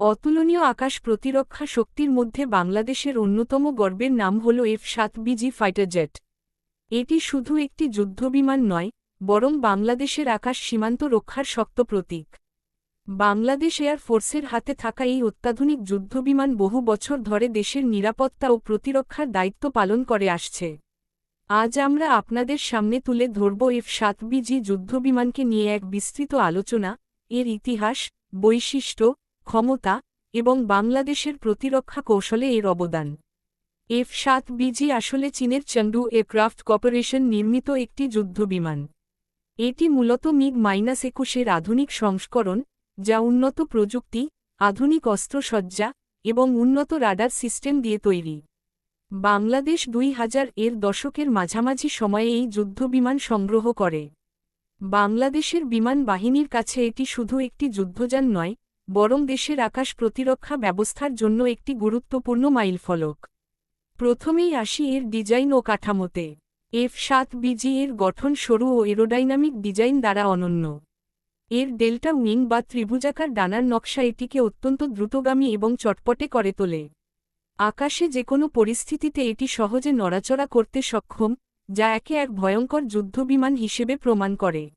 অতুলনীয় আকাশ প্রতিরক্ষা শক্তির মধ্যে বাংলাদেশের অন্যতম গর্বের নাম হল এফ সাত বিজি ফাইটার জেট এটি শুধু একটি যুদ্ধবিমান নয়, বরং বাংলাদেশের আকাশ সীমান্ত রক্ষার শক্ত প্রতীক। বাংলাদেশ এয়ার ফোর্সের হাতে থাকা এই অত্যাধুনিক যুদ্ধবিমান বহু বছর ধরে দেশের নিরাপত্তা ও প্রতিরক্ষার দায়িত্ব পালন করে আসছে। আজ আমরা আপনাদের সামনে তুলে ধরব এফ সাত বিজি যুদ্ধবিমানকে নিয়ে এক বিস্তৃত আলোচনা, এর ইতিহাস, বৈশিষ্ট্য ক্ষমতা এবং বাংলাদেশের প্রতিরক্ষা কৌশলে এর অবদান। এফ সাত বিজি আসলে চীনের চন্ডু এয়ারক্রাফট কর্পোরেশন নির্মিত একটি যুদ্ধবিমান। এটি মূলত মিগ মাইনাস একুশের আধুনিক সংস্করণ, যা উন্নত প্রযুক্তি, আধুনিক অস্ত্রসজ্জা এবং উন্নত রাডার সিস্টেম দিয়ে তৈরি। বাংলাদেশ দুই হাজার এর দশকের মাঝামাঝি সময়ে এই যুদ্ধবিমান সংগ্রহ করে। বাংলাদেশের বিমান বাহিনীর কাছে এটি শুধু একটি যুদ্ধযান নয় বরং দেশের আকাশ প্রতিরক্ষা ব্যবস্থার জন্য একটি গুরুত্বপূর্ণ মাইলফলক। প্রথমেই আসি এর ডিজাইন ও কাঠামোতে। এফ সাত বিজি এর গঠন সরু ও এরোডাইনামিক ডিজাইন দ্বারা অনন্য। এর ডেল্টা উইং বা ত্রিভুজাকার ডানার নকশা এটিকে অত্যন্ত দ্রুতগামী এবং চটপটে করে তোলে। আকাশে যে কোনো পরিস্থিতিতে এটি সহজে নড়াচড়া করতে সক্ষম, যা একে এক ভয়ঙ্কর যুদ্ধবিমান হিসেবে প্রমাণ করে।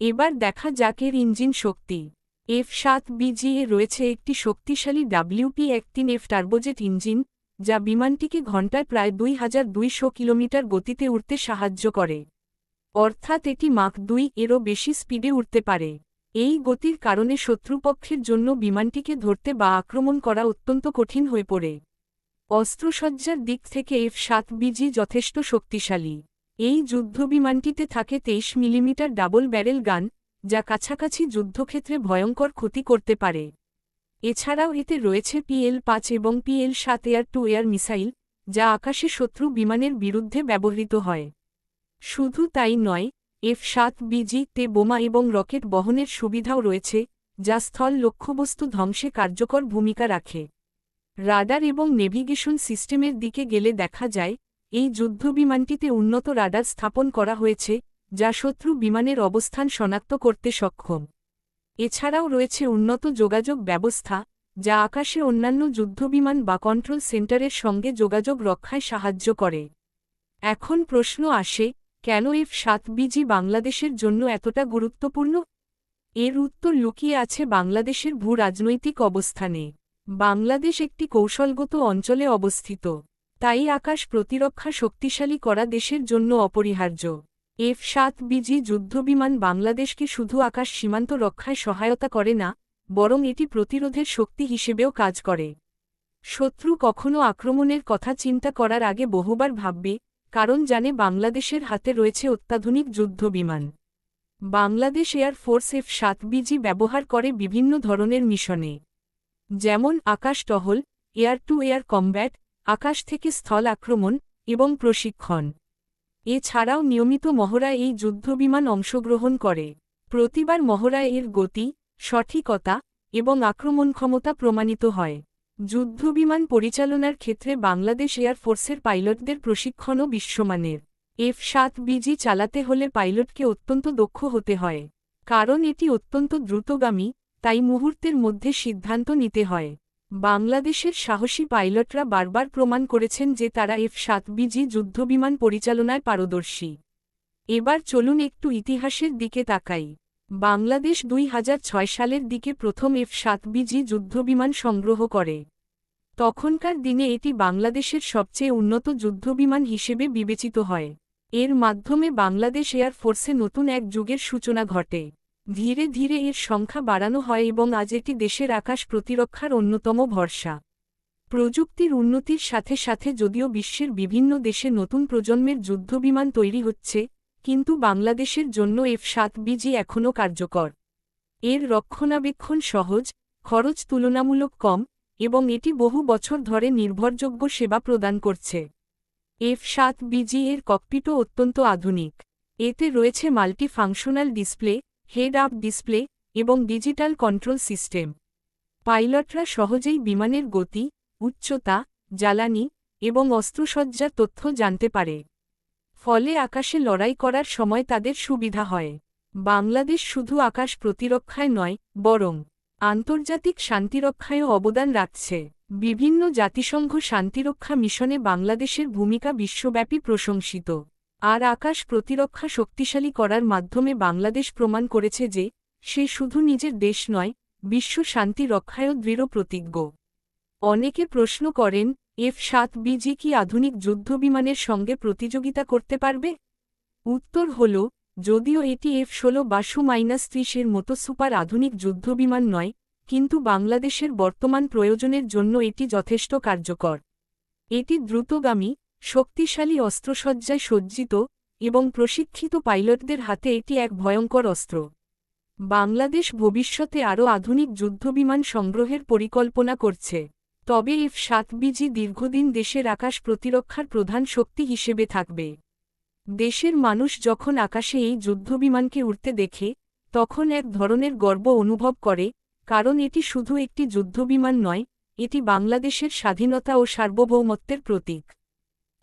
এবার দেখা যাক এর ইঞ্জিন শক্তি। এফ সাত বিজিএ রয়েছে একটি শক্তিশালী ডাব্লিউপি একটিন এফ টার্বোজেট ইঞ্জিন, যা বিমানটিকে ঘণ্টায় প্রায় দুই হাজার দুইশো কিলোমিটার গতিতে উঠতে সাহায্য করে। অর্থাৎ এটি মাক দুই এরও বেশি স্পিডে উঠতে পারে। এই গতির কারণে শত্রুপক্ষের জন্য বিমানটিকে ধরতে বা আক্রমণ করা অত্যন্ত কঠিন হয়ে পড়ে। অস্ত্রসজ্জার দিক থেকে এফ সাত বিজি যথেষ্ট শক্তিশালী। এই যুদ্ধবিমানটিতে থাকে তেইশ মিলিমিটার ডাবল ব্যারেল গান যা কাছাকাছি যুদ্ধক্ষেত্রে ভয়ঙ্কর ক্ষতি করতে পারে। এছাড়াও এতে রয়েছে পিএল পাঁচ এবং পিএল সাত এয়ার টু এয়ার মিসাইল, যা আকাশে শত্রু বিমানের বিরুদ্ধে ব্যবহৃত হয়। শুধু তাই নয়, এফ সাত বিজি তে বোমা এবং রকেট বহনের সুবিধাও রয়েছে, যা স্থল লক্ষ্যবস্তু ধ্বংসে কার্যকর ভূমিকা রাখে। রাডার এবং নেভিগেশন সিস্টেমের দিকে গেলে দেখা যায়, এই যুদ্ধবিমানটিতে উন্নত রাডার স্থাপন করা হয়েছে যা শত্রু বিমানের অবস্থান শনাক্ত করতে সক্ষম। এছাড়াও রয়েছে উন্নত যোগাযোগ ব্যবস্থা, যা আকাশে অন্যান্য যুদ্ধবিমান বা কন্ট্রোল সেন্টারের সঙ্গে যোগাযোগ রক্ষায় সাহায্য করে। এখন প্রশ্ন আসে, কেন এফ সাত বিজি বাংলাদেশের জন্য এতটা গুরুত্বপূর্ণ? এর উত্তর লুকিয়ে আছে বাংলাদেশের ভূ রাজনৈতিক অবস্থানে। বাংলাদেশ একটি কৌশলগত অঞ্চলে অবস্থিত, তাই আকাশ প্রতিরক্ষা শক্তিশালী করা দেশের জন্য অপরিহার্য। এফ সাত বিজি যুদ্ধবিমান বাংলাদেশকে শুধু আকাশ সীমান্ত রক্ষায় সহায়তা করে না, বরং এটি প্রতিরোধের শক্তি হিসেবেও কাজ করে। শত্রু কখনও আক্রমণের কথা চিন্তা করার আগে বহুবার ভাববে, কারণ জানে বাংলাদেশের হাতে রয়েছে অত্যাধুনিক যুদ্ধবিমান। বাংলাদেশ এয়ার ফোর্স এফ সাত বিজি ব্যবহার করে বিভিন্ন ধরনের মিশনে। যেমন আকাশ টহল, এয়ার টু এয়ার কমব্যাট, আকাশ থেকে স্থল আক্রমণ এবং প্রশিক্ষণ। এছাড়াও নিয়মিত মহড়ায় এই যুদ্ধবিমান অংশগ্রহণ করে। প্রতিবার মহড়ায় এর গতি, সঠিকতা এবং আক্রমণ ক্ষমতা প্রমাণিত হয়। যুদ্ধবিমান পরিচালনার ক্ষেত্রে বাংলাদেশ এয়ারফোর্সের পাইলটদের প্রশিক্ষণও বিশ্বমানের। এফ সাত বিজি চালাতে হলে পাইলটকে অত্যন্ত দক্ষ হতে হয়। কারণ এটি অত্যন্ত দ্রুতগামী, তাই মুহূর্তের মধ্যে সিদ্ধান্ত নিতে হয়। বাংলাদেশের সাহসী পাইলটরা বারবার প্রমাণ করেছেন যে তারা এফ সাত বিজি যুদ্ধবিমান পরিচালনায় পারদর্শী। এবার চলুন একটু ইতিহাসের দিকে তাকাই। বাংলাদেশ দুই হাজার ছয় সালের দিকে প্রথম এফ সাত বিজি যুদ্ধবিমান সংগ্রহ করে। তখনকার দিনে এটি বাংলাদেশের সবচেয়ে উন্নত যুদ্ধবিমান হিসেবে বিবেচিত হয়। এর মাধ্যমে বাংলাদেশ এয়ার ফোর্সে নতুন এক যুগের সূচনা ঘটে। ধীরে ধীরে এর সংখ্যা বাড়ানো হয় এবং আজ এটি দেশের আকাশ প্রতিরক্ষার অন্যতম ভরসা। প্রযুক্তির উন্নতির সাথে সাথে যদিও বিশ্বের বিভিন্ন দেশে নতুন প্রজন্মের যুদ্ধবিমান তৈরি হচ্ছে, কিন্তু বাংলাদেশের জন্য এফ সাত বিজি এখনও কার্যকর। এর রক্ষণাবেক্ষণ সহজ, খরচ তুলনামূলক কম, এবং এটি বহু বছর ধরে নির্ভরযোগ্য সেবা প্রদান করছে। এফ সাত বিজি এর ককপিটও অত্যন্ত আধুনিক। এতে রয়েছে multi functional display head up display এবং ডিজিটাল কন্ট্রোল সিস্টেম। পাইলটরা সহজেই বিমানের গতি, উচ্চতা, জ্বালানি এবং অস্ত্রসজ্জার তথ্য জানতে পারে। ফলে আকাশে লড়াই করার সময় তাদের সুবিধা হয়। বাংলাদেশ শুধু আকাশ প্রতিরক্ষায় নয়, বরং আন্তর্জাতিক শান্তিরক্ষায়ও অবদান রাখছে। বিভিন্ন জাতিসংঘ শান্তিরক্ষা মিশনে বাংলাদেশের ভূমিকা বিশ্বব্যাপী প্রশংসিত। আর আকাশ প্রতিরক্ষা শক্তিশালী করার মাধ্যমে বাংলাদেশ প্রমাণ করেছে যে, সে শুধু নিজের দেশ নয়, বিশ্ব শান্তি রক্ষায়ও দৃঢ় প্রতিজ্ঞ। অনেকে প্রশ্ন করেন, এফ সাত বিজি কি আধুনিক যুদ্ধবিমানের সঙ্গে প্রতিযোগিতা করতে পারবে? উত্তর হল, যদিও এটি এফ ষোলো বাসু মাইনাস ত্রিশের মতো সুপার আধুনিক যুদ্ধবিমান নয়, কিন্তু বাংলাদেশের বর্তমান প্রয়োজনের জন্য এটি যথেষ্ট কার্যকর। এটি দ্রুতগামী শক্তিশালী অস্ত্রসজ্জায় সজ্জিত এবং প্রশিক্ষিত পাইলটদের হাতে এটি এক ভয়ঙ্কর অস্ত্র। বাংলাদেশ ভবিষ্যতে আরও আধুনিক যুদ্ধবিমান সংগ্রহের পরিকল্পনা করছে। তবে এফ সাত বিজি দীর্ঘদিন দেশের আকাশ প্রতিরক্ষার প্রধান শক্তি হিসেবে থাকবে। দেশের মানুষ যখন আকাশে এই যুদ্ধবিমানকে উড়তে দেখে, তখন এক ধরনের গর্ব অনুভব করে, কারণ এটি শুধু একটি যুদ্ধবিমান নয়, এটি বাংলাদেশের স্বাধীনতা ও সার্বভৌমত্বের প্রতীক।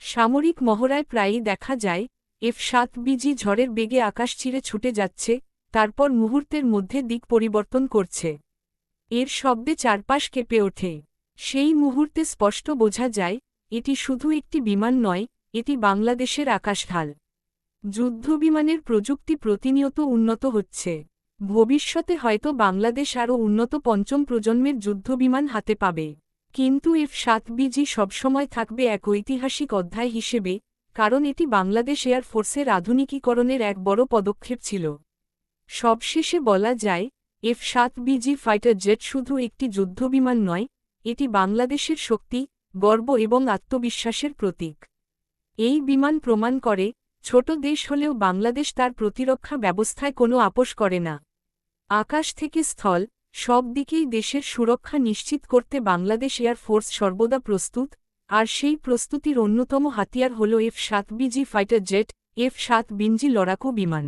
সামরিক মহড়ায় প্রায়ই দেখা যায়, এফ সাত বিজি ঝড়ের বেগে আকাশ ছিঁড়ে ছুটে যাচ্ছে, তারপর মুহূর্তের মধ্যে দিক পরিবর্তন করছে। এর শব্দে চারপাশ কেঁপে ওঠে। সেই মুহূর্তে স্পষ্ট বোঝা যায়, এটি শুধু একটি বিমান নয়, এটি বাংলাদেশের আকাশঢাল। যুদ্ধবিমানের প্রযুক্তি প্রতিনিয়ত উন্নত হচ্ছে। ভবিষ্যতে হয়তো বাংলাদেশ আরও উন্নত পঞ্চম প্রজন্মের যুদ্ধবিমান হাতে পাবে। কিন্তু এফ সাত বিজি সবসময় থাকবে এক ঐতিহাসিক অধ্যায় হিসেবে, কারণ এটি বাংলাদেশ এয়ার ফোর্সের আধুনিকীকরণের এক বড় পদক্ষেপ ছিল। সবশেষে বলা যায়, এফ সাত বিজি ফাইটার জেট শুধু একটি যুদ্ধবিমান নয়, এটি বাংলাদেশের শক্তি, গর্ব এবং আত্মবিশ্বাসের প্রতীক। এই বিমান প্রমাণ করে, ছোট দেশ হলেও বাংলাদেশ তার প্রতিরক্ষা ব্যবস্থায় কোনো আপোষ করে না। আকাশ থেকে স্থল সব দিকেই দেশের সুরক্ষা নিশ্চিত করতে বাংলাদেশ এয়ার ফোর্স সর্বদা প্রস্তুত, আর সেই প্রস্তুতির অন্যতম হাতিয়ার হল এফ সাত বিজি ফাইটার জেট এফ সাত বিঞ্জি লড়াকু বিমান।